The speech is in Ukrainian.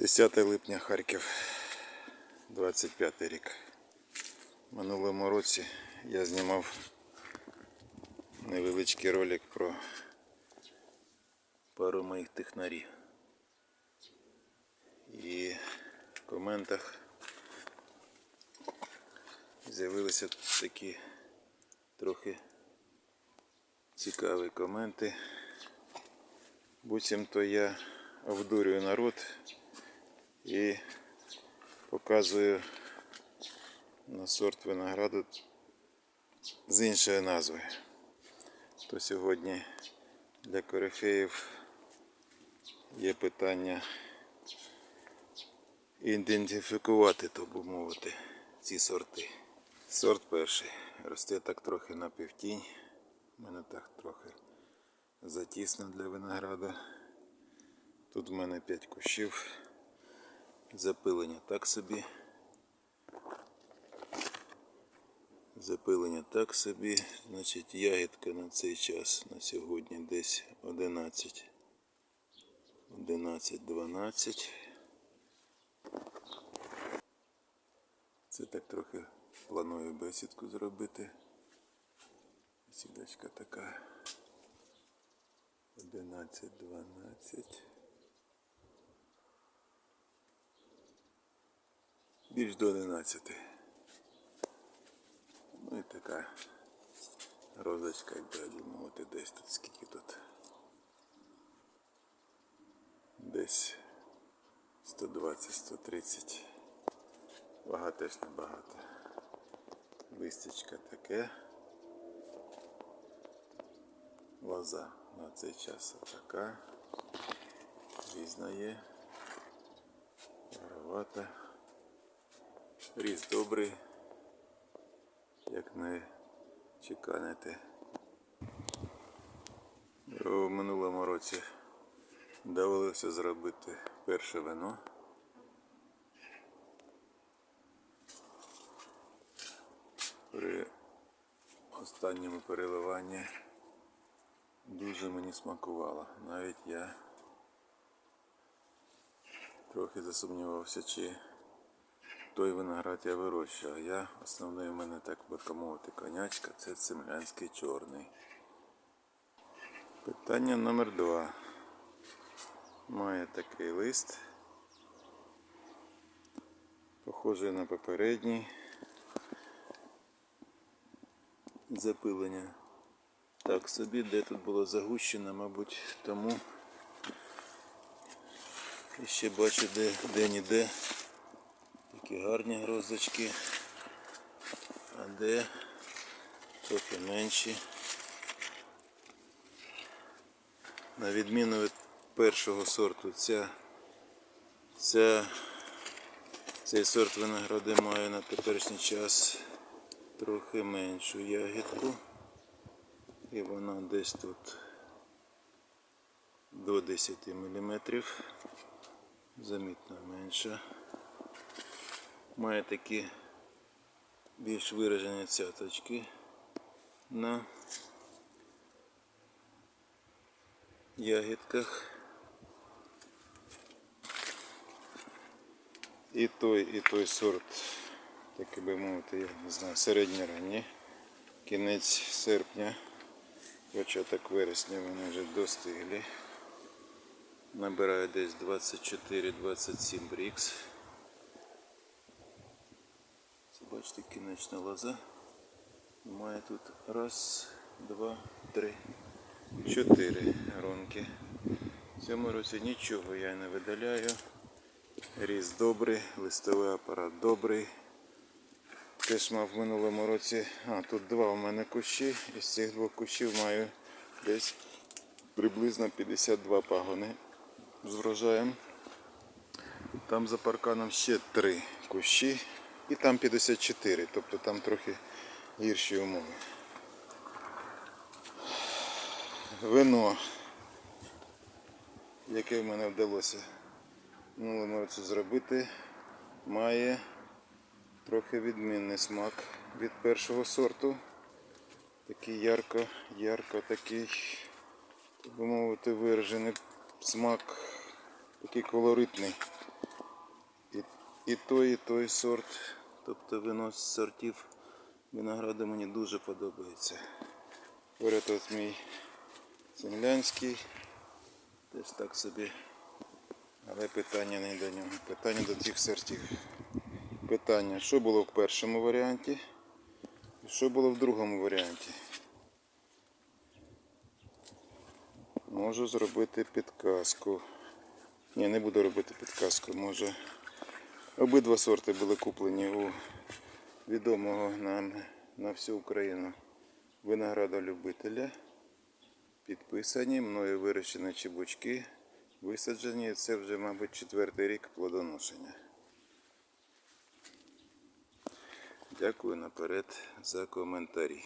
10 липня Харків, 25 рік. Минулому році я знімав невеличкий ролик про пару моїх технарів. І в коментах з'явилися такі трохи цікаві коменти. Буцімто я обдурюю народ і показую на сорт винограду з іншою назвою. То сьогодні для корифеїв є питання ідентифікувати, то би мовити, ці сорти. Сорт перший. Росте так трохи на півтінь. У мене так трохи затісно для винограду. Тут в мене 5 кущів. Запилення так собі. Запилення так собі. Значить, ягідка на цей час на сьогодні десь 11. 11-12. Це так трохи планую бесідку зробити. Сідочка така. 11-12. Більш до 11. Ну і така розочка, як би мовити, десь тут скільки тут. Десь 120-130. Вага теж небагато. Листячка таке. Лоза на цей час така. Різна є. Горовата. Ріс добрий, як не чеканите. У минулому році довелося зробити перше вино. При останньому переливанні дуже мені смакувало. Навіть я трохи засумнівався, чи той виноград я вирощую. А я основний у мене так би мовити конячка, це цемлянський чорний. Питання номер два. Має такий лист. Похожий на попередній. Запилення. Так собі, де тут було загущено, мабуть, тому і ще бачу де де-ніде такі гарні грозочки, а де трохи менші. На відміну від першого сорту, ця, ця, цей сорт виногради має на теперішній час трохи меншу ягідку. І вона десь тут до 10 мм. Замітно менша. Має такі більш виражені цяточки на ягідках. І той, і той сорт, так би мовити, я не знаю, середньоранній, кінець серпня, початок вересня вони вже достигли. Набираю десь 24-27 брікс. Це бачите кінечна лоза. Має тут раз, два, три, чотири гронки. В цьому році нічого я не видаляю. Ріс добрий, листовий апарат добрий. Теж мав в минулому році. А, тут два у мене кущі. Із цих двох кущів маю десь приблизно 52 пагони з врожаєм. Там за парканом ще три кущі і там 54, тобто там трохи гірші умови. Вино, яке в мене вдалося минулому році зробити, має трохи відмінний смак від першого сорту. Такий ярко, ярко такий, так би мовити, виражений смак, такий колоритний. і той, і той сорт. Тобто вино з сортів винограду мені дуже подобається. Поряд от мій землянський. Теж так собі. Але питання не до нього. Питання до цих сортів. Питання, що було в першому варіанті і що було в другому варіанті. Можу зробити підказку. Ні, не буду робити підказку. Може. Обидва сорти були куплені у відомого нам на всю Україну виноградолюбителя. Підписані, мною вирощені чебучки, висаджені. Це вже, мабуть, четвертий рік плодоношення. Дякую наперед за коментарі.